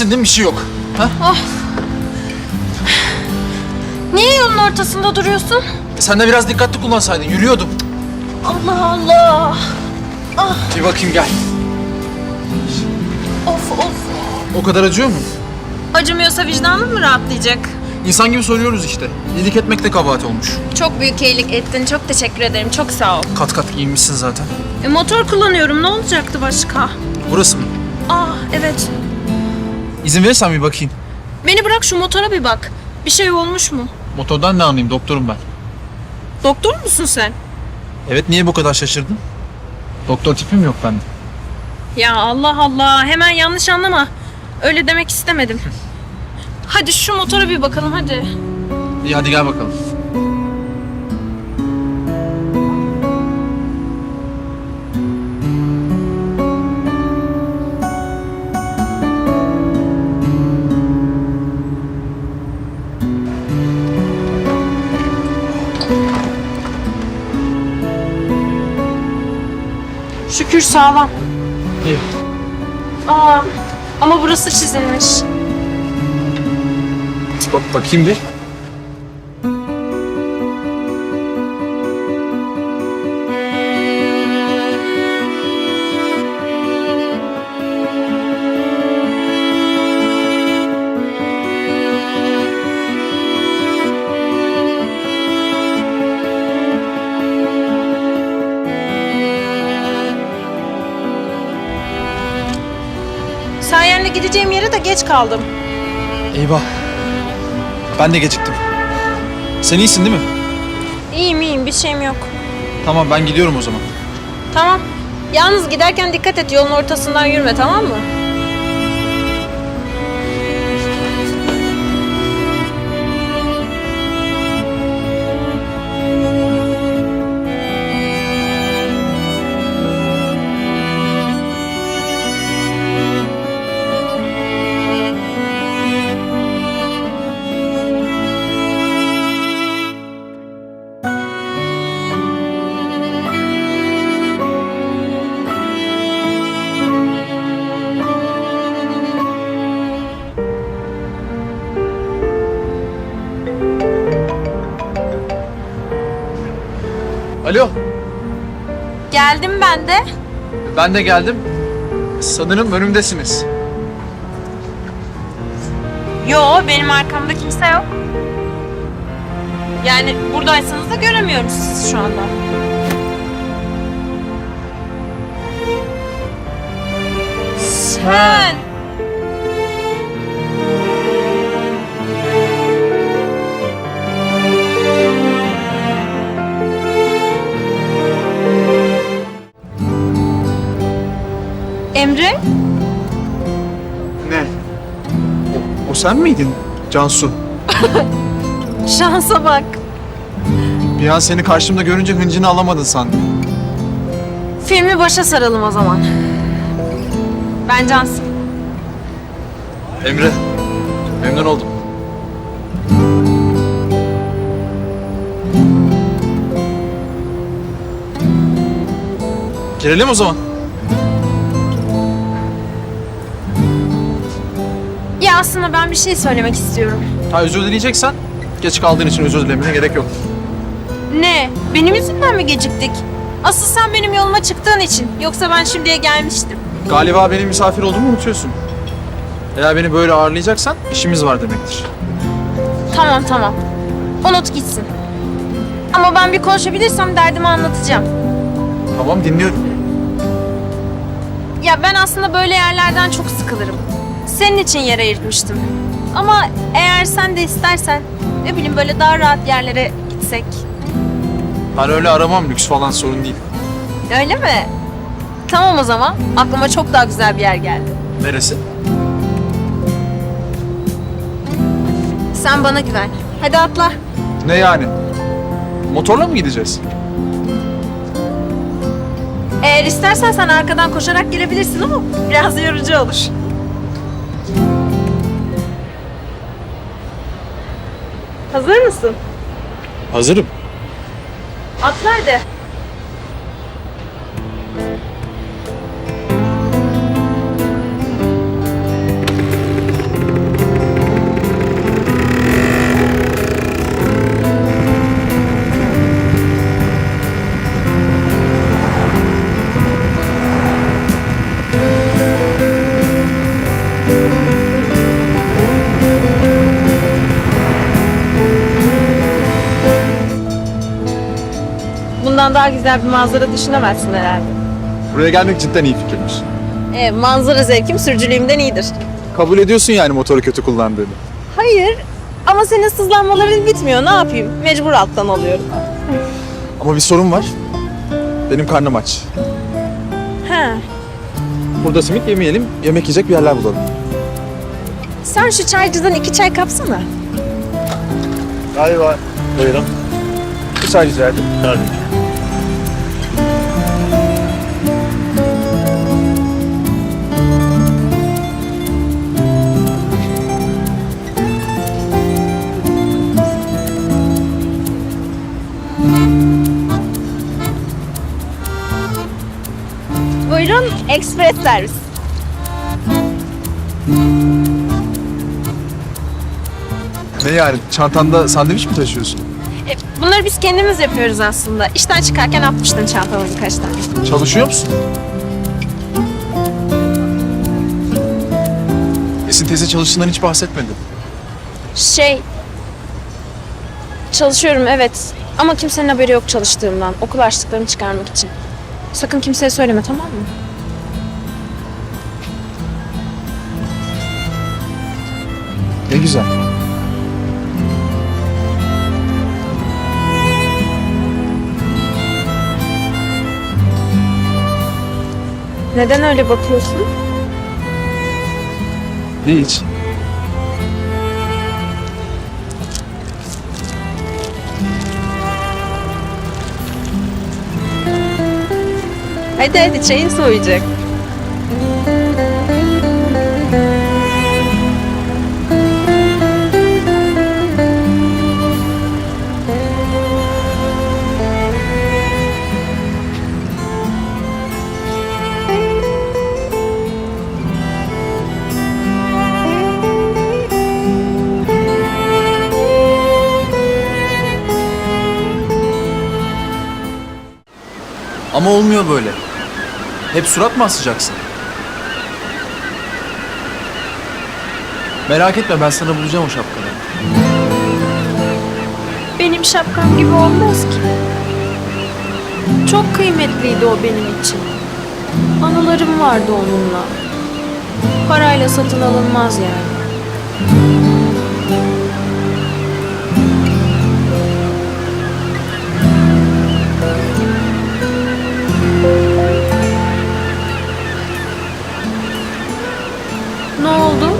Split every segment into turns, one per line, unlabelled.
İyisin değil mi? Bir şey yok. Ha?
Niye yolun ortasında duruyorsun?
Sen de biraz dikkatli kullansaydın. Yürüyordum.
Allah Allah.
Bir bakayım gel.
Of of.
O kadar acıyor mu?
Acımıyorsa vicdanın mı rahatlayacak?
İnsan gibi soruyoruz işte. İyilik etmek de kabahat olmuş.
Çok büyük iyilik ettin. Çok teşekkür ederim. Çok sağ ol.
Kat kat giyinmişsin zaten.
E, motor kullanıyorum. Ne olacaktı başka?
Burası mı?
Aa evet.
İzin verirsen bir bakayım.
Beni bırak şu motora bir bak. Bir şey olmuş mu?
Motordan ne anlayayım? Doktorum ben.
Doktor musun sen?
Evet niye bu kadar şaşırdın? Doktor tipim yok bende.
Ya Allah Allah. Hemen yanlış anlama. Öyle demek istemedim. Hadi şu motora bir bakalım hadi.
İyi hadi gel bakalım.
Şükür sağlam.
İyi.
Aa, ama burası çizilmiş.
Bak bakayım bir.
Geç kaldım.
Eyvah. Ben de geciktim. Sen iyisin değil mi?
İyiyim iyiyim bir şeyim yok.
Tamam ben gidiyorum o zaman.
Tamam. Yalnız giderken dikkat et yolun ortasından yürüme tamam mı?
Alo.
Geldim ben de.
Ben de geldim. Sanırım önümdesiniz.
Yo benim arkamda kimse yok. Yani buradaysanız da göremiyoruz sizi şu anda. Sen. Emre?
Ne? O, o sen miydin Cansu?
Şansa bak.
Bir an seni karşımda görünce hıncını alamadın sandım.
Filmi başa saralım o zaman. Ben Cansu.
Emre. Memnun oldum. Girelim o zaman.
Aslında ben bir şey söylemek istiyorum.
Ha özür dileyeceksen geç kaldığın için özür dilemene gerek yok.
Ne? Benim yüzümden mi geciktik? Asıl sen benim yoluma çıktığın için. Yoksa ben şimdiye gelmiştim.
Galiba benim misafir olduğumu unutuyorsun. Eğer beni böyle ağırlayacaksan işimiz var demektir.
Tamam tamam. Unut gitsin. Ama ben bir konuşabilirsem derdimi anlatacağım.
Tamam dinliyorum.
Ya ben aslında böyle yerlerden çok sıkılırım. Senin için yer ayırtmıştım. Ama eğer sen de istersen ne bileyim böyle daha rahat yerlere gitsek.
Ben öyle aramam lüks falan sorun değil.
Öyle mi? Tamam o zaman. Aklıma çok daha güzel bir yer geldi.
Neresi?
Sen bana güven. Hadi atla.
Ne yani? Motorla mı gideceğiz?
Eğer istersen sen arkadan koşarak gelebilirsin ama biraz yorucu olur. Hazır mısın?
Hazırım.
Atla hadi. Buradan daha güzel bir manzara düşünemezsin herhalde.
Buraya gelmek cidden iyi fikirmiş.
E, manzara zevkim sürücülüğümden iyidir.
Kabul ediyorsun yani motoru kötü kullandığını.
Hayır. Ama senin sızlanmaların bitmiyor. Ne yapayım? Mecbur alttan alıyorum.
Ama bir sorun var. Benim karnım aç.
He.
Burada simit yemeyelim, yemek yiyecek bir yerler bulalım.
Sen şu çaycıdan iki çay kapsana.
Galiba. Buyurun. Bir çay rica ederim.
Tabii.
Ekspres servis.
Ne yani? Çantanda sandviç mi taşıyorsun?
E, bunları biz kendimiz yapıyoruz aslında. İşten çıkarken atmıştım çantama birkaç tane.
Çalışıyor musun? Esin teyze çalıştığından hiç bahsetmedi.
Şey... Çalışıyorum evet. Ama kimsenin haberi yok çalıştığımdan. Okul harçlıklarımı çıkarmak için. Sakın kimseye söyleme tamam mı?
Güzel.
Neden öyle bakıyorsun?
Hiç.
Hadi hadi çayın soğuyacak.
Ama olmuyor böyle. Hep surat mı asacaksın? Merak etme ben sana bulacağım o şapkanı.
Benim şapkam gibi olmaz ki. Çok kıymetliydi o benim için. Anılarım vardı onunla. Parayla satın alınmaz yani. Ne oldu?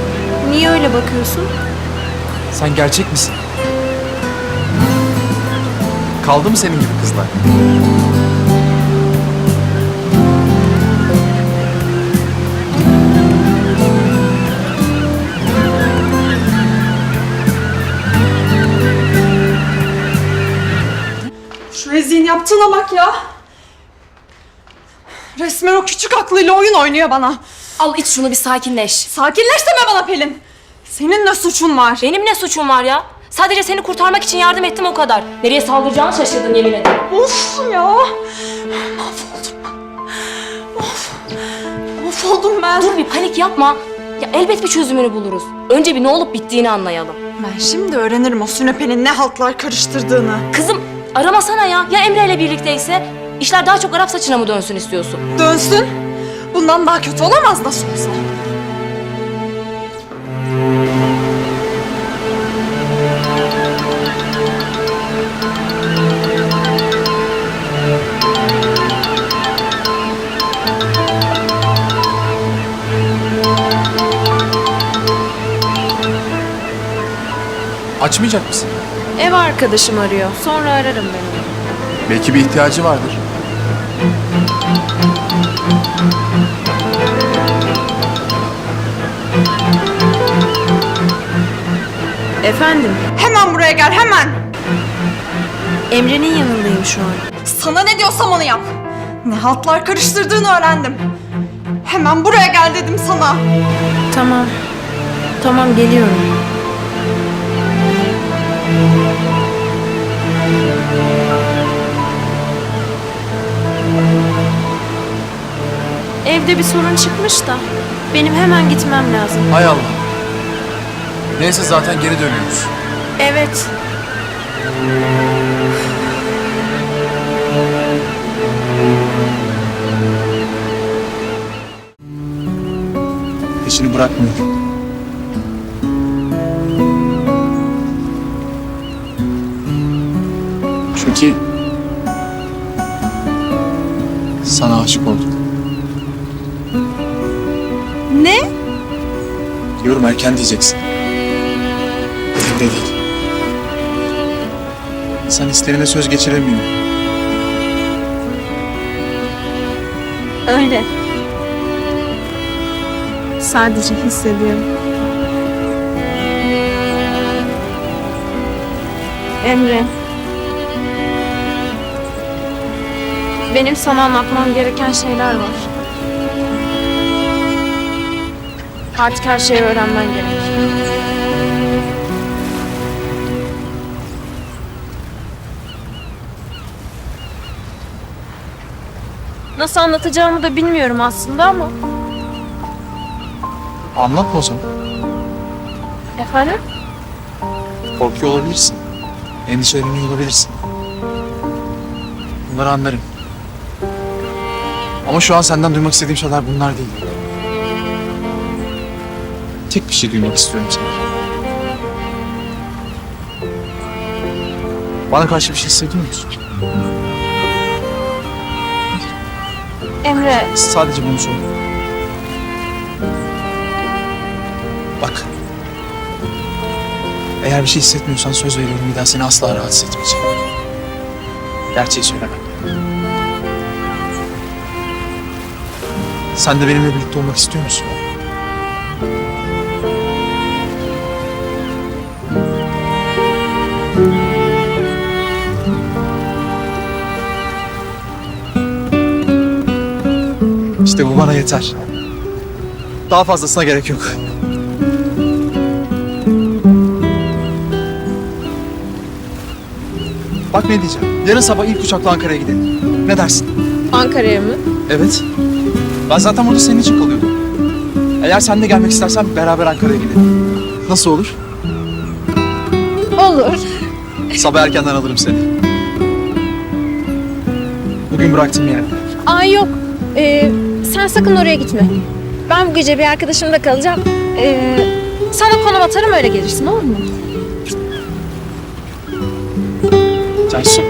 Niye öyle bakıyorsun?
Sen gerçek misin? Kaldı mı senin gibi kızlar?
Şu yaptığına bak ya. Resmen o küçük aklıyla oyun oynuyor bana.
Al iç şunu bir sakinleş.
Sakinleş deme bana Pelin. Senin ne suçun var?
Benim ne suçum var ya? Sadece seni kurtarmak için yardım ettim o kadar. Nereye saldıracağını şaşırdım yemin ederim.
Of ya. Mahvoldum ben. Of. Mahvoldum ben.
Dur bir panik yapma. Ya elbet bir çözümünü buluruz. Önce bir ne olup bittiğini anlayalım.
Ben şimdi öğrenirim o Sünepe'nin ne haltlar karıştırdığını.
Kızım aramasana ya. Ya Emre ile birlikteyse? İşler daha çok Arap saçına mı dönsün istiyorsun?
Dönsün. Bundan daha kötü olamaz nasıl olsa.
Açmayacak mısın?
Ev arkadaşım arıyor. Sonra ararım ben onu.
Belki bir ihtiyacı vardır.
Efendim,
Hemen buraya gel hemen.
Emre'nin yanındayım şu an.
Sana ne diyorsam onu yap. Ne haltlar karıştırdığını öğrendim. Hemen buraya gel dedim sana.
Tamam. Tamam geliyorum. Evde bir sorun çıkmış da benim hemen gitmem lazım.
Hay Allah. Neyse zaten geri dönüyoruz.
Evet.
Peşini bırakmıyor. Çünkü sana aşık oldum.
Ne?
Diyorum erken diyeceksin. Elimde değil. İnsan hislerine söz geçiremiyor.
Öyle. Sadece hissediyorum. Emre. Benim sana anlatmam gereken şeyler var. Artık her şeyi öğrenmen gerek. Nasıl anlatacağımı da bilmiyorum aslında ama.
Anlatma o zaman.
Efendim?
Korkuyor olabilirsin. Endişeleniyor olabilirsin. Bunları anlarım. Ama şu an senden duymak istediğim şeyler bunlar değil. Tek bir şey duymak istiyorum senden. Bana karşı bir şey hissediyor musun?
Emre,
Sadece bunu sor. Bak. Eğer bir şey hissetmiyorsan söz veriyorum bir daha seni asla rahatsız etmeyeceğim. Gerçeği söylemem. Sen de benimle birlikte olmak istiyor musun? İşte bu bana yeter. Daha fazlasına gerek yok. Bak ne diyeceğim. Yarın sabah ilk uçakla Ankara'ya gidelim. Ne dersin?
Ankara'ya mı?
Evet. Ben zaten burada senin için kalıyordum. Eğer sen de gelmek istersen beraber Ankara'ya gidelim. Nasıl olur?
Olur.
Sabah erkenden alırım seni. Bugün bıraktığım yerde.
Ay yok. Ee, sen sakın oraya gitme. Ben bu gece bir arkadaşımda kalacağım. Ee, sana konum atarım öyle gelirsin olur mu?
Cansu.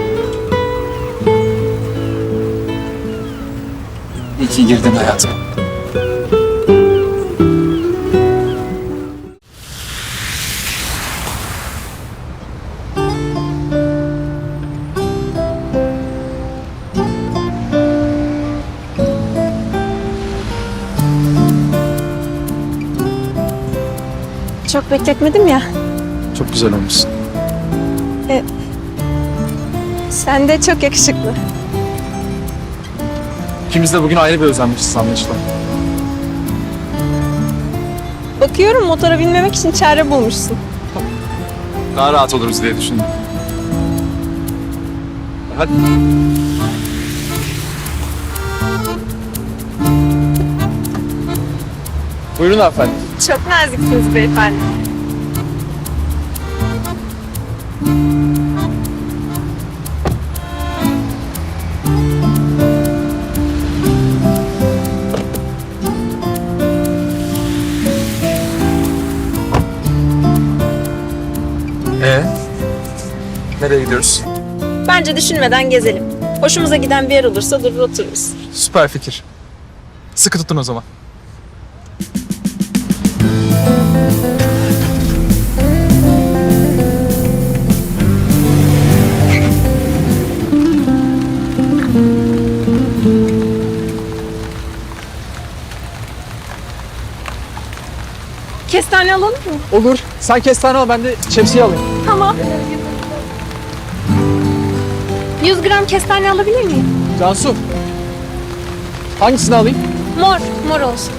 İyi ki girdin hayatıma.
Bekletmedim ya.
Çok güzel olmuşsun.
Sen de çok yakışıklı.
İkimiz de bugün ayrı bir özenmişiz anlaşılan.
Bakıyorum motora binmemek için çare bulmuşsun.
Daha rahat oluruz diye düşündüm. Hadi. Buyurun efendim.
Çok naziksiniz beyefendi.
Ee? Nereye gidiyoruz?
Bence düşünmeden gezelim. Hoşumuza giden bir yer olursa durur otururuz.
Süper fikir. Sıkı tutun o zaman.
Kestane alalım mı?
Olur. Sen kestane al ben de şemsiye alayım.
Tamam. 100 gram kestane alabilir miyim?
Cansu. Hangisini alayım?
Mor, mor olsun.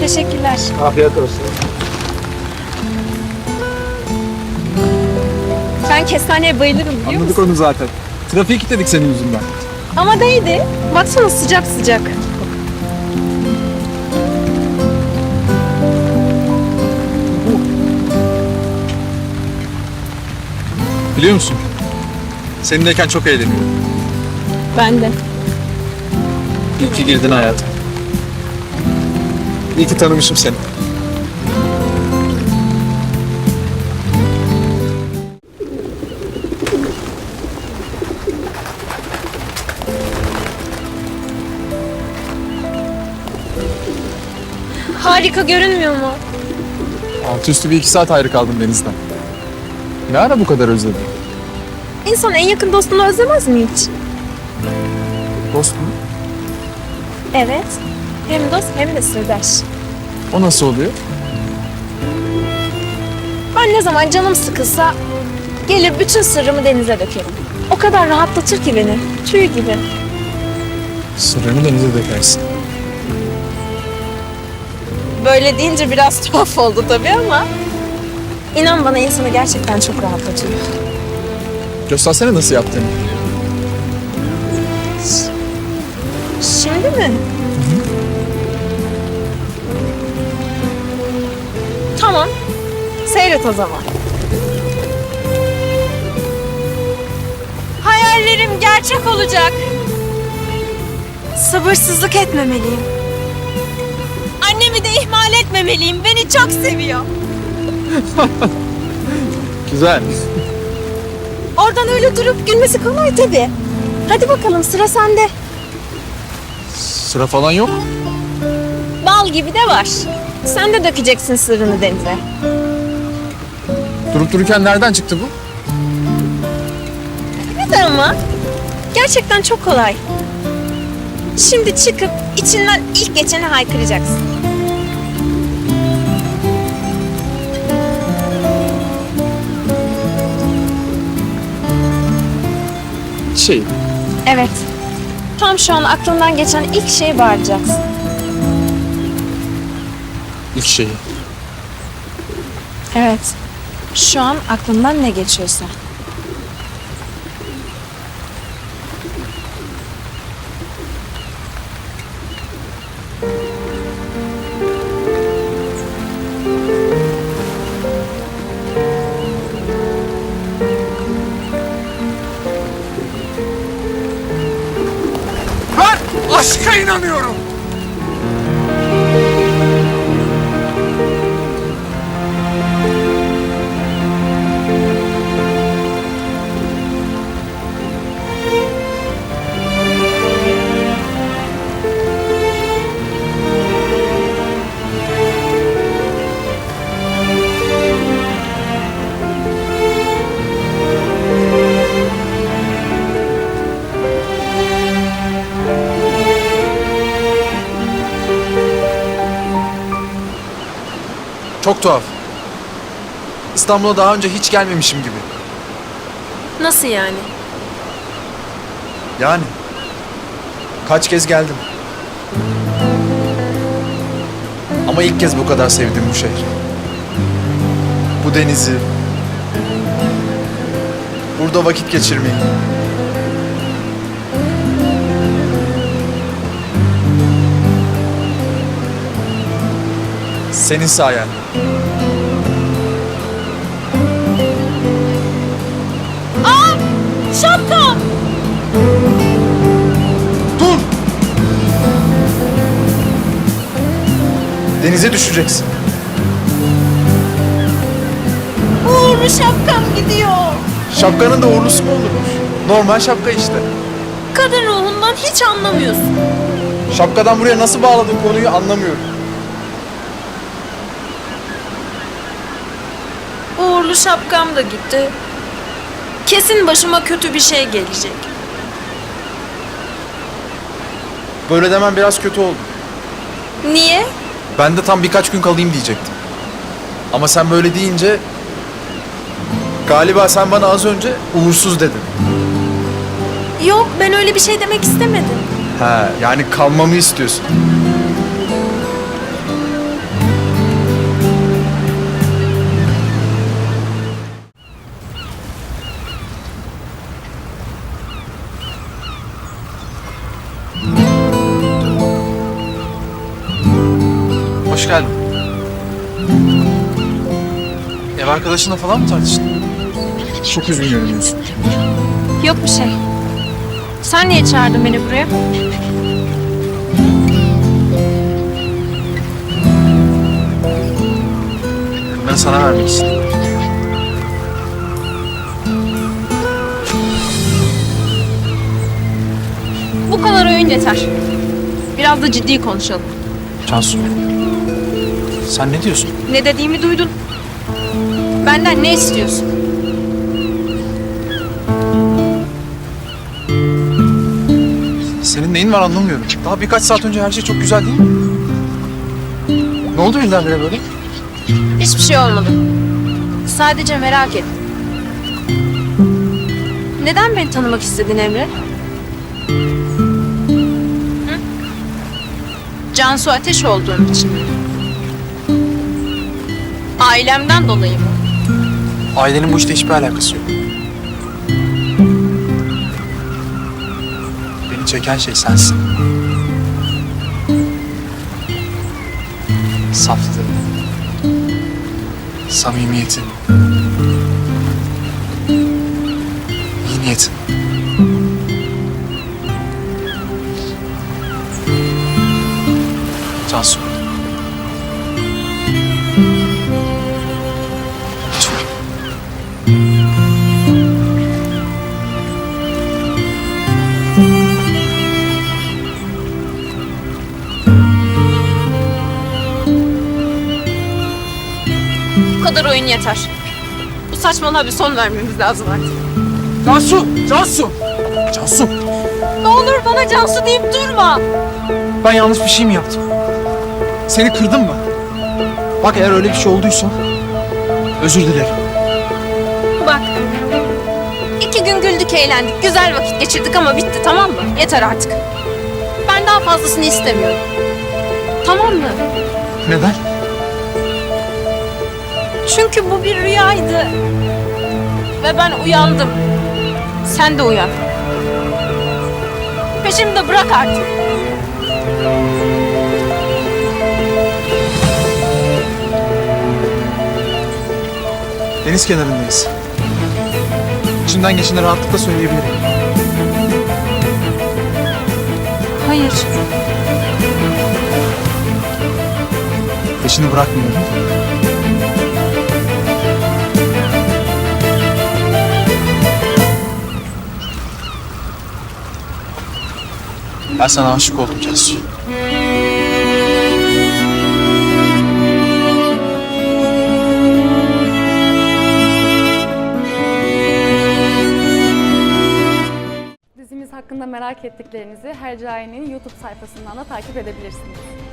Teşekkürler.
Afiyet olsun.
Ben kestaneye bayılırım biliyor musun?
Anladık onu zaten. Trafiği kilitledik senin yüzünden.
Ama değdi. Baksana sıcak sıcak.
Biliyor musun? Seninleyken çok eğleniyorum.
Ben de.
İyi ki girdin hayatıma. İyi ki tanımışım seni.
Harika görünmüyor mu?
Altı üstü bir iki saat ayrı kaldım denizden. Ne ara bu kadar özledin?
İnsan en yakın dostunu özlemez mi hiç?
Dost mu?
Evet. Hem dost hem de sırdaş.
O nasıl oluyor?
Ben ne zaman canım sıkılsa gelir bütün sırrımı denize dökerim. O kadar rahatlatır ki beni. Tüy gibi.
Sırrını denize dökersin.
Böyle deyince biraz tuhaf oldu tabii ama inan bana insanı gerçekten çok rahatlatıyor.
Göstersene nasıl yaptığını.
Şimdi mi? Tamam. Seyret o zaman. Hayallerim gerçek olacak. Sabırsızlık etmemeliyim. Etmemeliyim. Beni çok seviyor.
Güzel.
Oradan öyle durup gülmesi kolay tabii. Hadi bakalım sıra sende.
Sıra falan yok.
Bal gibi de var. Sen de dökeceksin sırrını denize.
Durup dururken nereden çıktı bu?
Evet ama gerçekten çok kolay. Şimdi çıkıp içinden ilk geçeni haykıracaksın.
Şey,
Evet. Tam şu an aklından geçen ilk şeyi bağıracaksın.
ilk şeyi.
Evet. Şu an aklından ne geçiyorsa.
İnanıyorum. Çok tuhaf. İstanbul'a daha önce hiç gelmemişim gibi.
Nasıl yani?
Yani. Kaç kez geldim. Ama ilk kez bu kadar sevdim bu şehri. Bu denizi. Burada vakit geçirmeyi. Senin sayende.
Şapka!
Dur! Denize düşeceksin.
Uğurlu şapkam gidiyor.
Şapkanın da uğurlusu mu olurmuş? Normal şapka işte.
Kadın ruhundan hiç anlamıyorsun.
Şapkadan buraya nasıl bağladın konuyu anlamıyorum.
Uğurlu şapkam da gitti. Kesin başıma kötü bir şey gelecek.
Böyle demen biraz kötü oldu.
Niye?
Ben de tam birkaç gün kalayım diyecektim. Ama sen böyle deyince... Galiba sen bana az önce uğursuz dedin.
Yok ben öyle bir şey demek istemedim.
Ha, yani kalmamı istiyorsun. Arkadaşınla falan mı tartıştın? Çok üzgün görünüyorsun.
Yok bir şey. Sen niye çağırdın beni buraya?
Ben sana vermek istedim.
Bu kadar oyun yeter. Biraz da ciddi konuşalım.
Cansu. Sen ne diyorsun?
Ne dediğimi duydun. Benden ne istiyorsun?
Senin neyin var anlamıyorum. Daha birkaç saat önce her şey çok güzel değil mi? Ne oldu birdenbire böyle?
Hiçbir şey olmadı. Sadece merak ettim. Neden beni tanımak istedin Emre? Hı? Cansu Ateş olduğum için. Ailemden dolayı mı?
Ailenin bu işte hiçbir alakası yok. Beni çeken şey sensin. Saflığın, samimiyetin, iyi niyetin. Cansu.
Bu kadar oyun yeter. Bu saçmalığa bir son vermemiz lazım artık.
Cansu! Cansu! Cansu!
Ne olur bana Cansu deyip durma.
Ben yanlış bir şey mi yaptım? Seni kırdım mı? Bak eğer öyle bir şey olduysa özür dilerim.
Bak. iki gün güldük, eğlendik, güzel vakit geçirdik ama bitti tamam mı? Yeter artık. Ben daha fazlasını istemiyorum. Tamam mı?
Neden?
Çünkü bu bir rüyaydı. Ve ben uyandım. Sen de uyan. Peşimi de bırak artık.
Deniz kenarındayız. İçimden geçeni rahatlıkla söyleyebilirim.
Hayır.
Peşini bırakmıyorum. Ben sana aşık oldum Cansu.
Dizimiz hakkında merak ettiklerinizi Hercai'nin YouTube sayfasından da takip edebilirsiniz.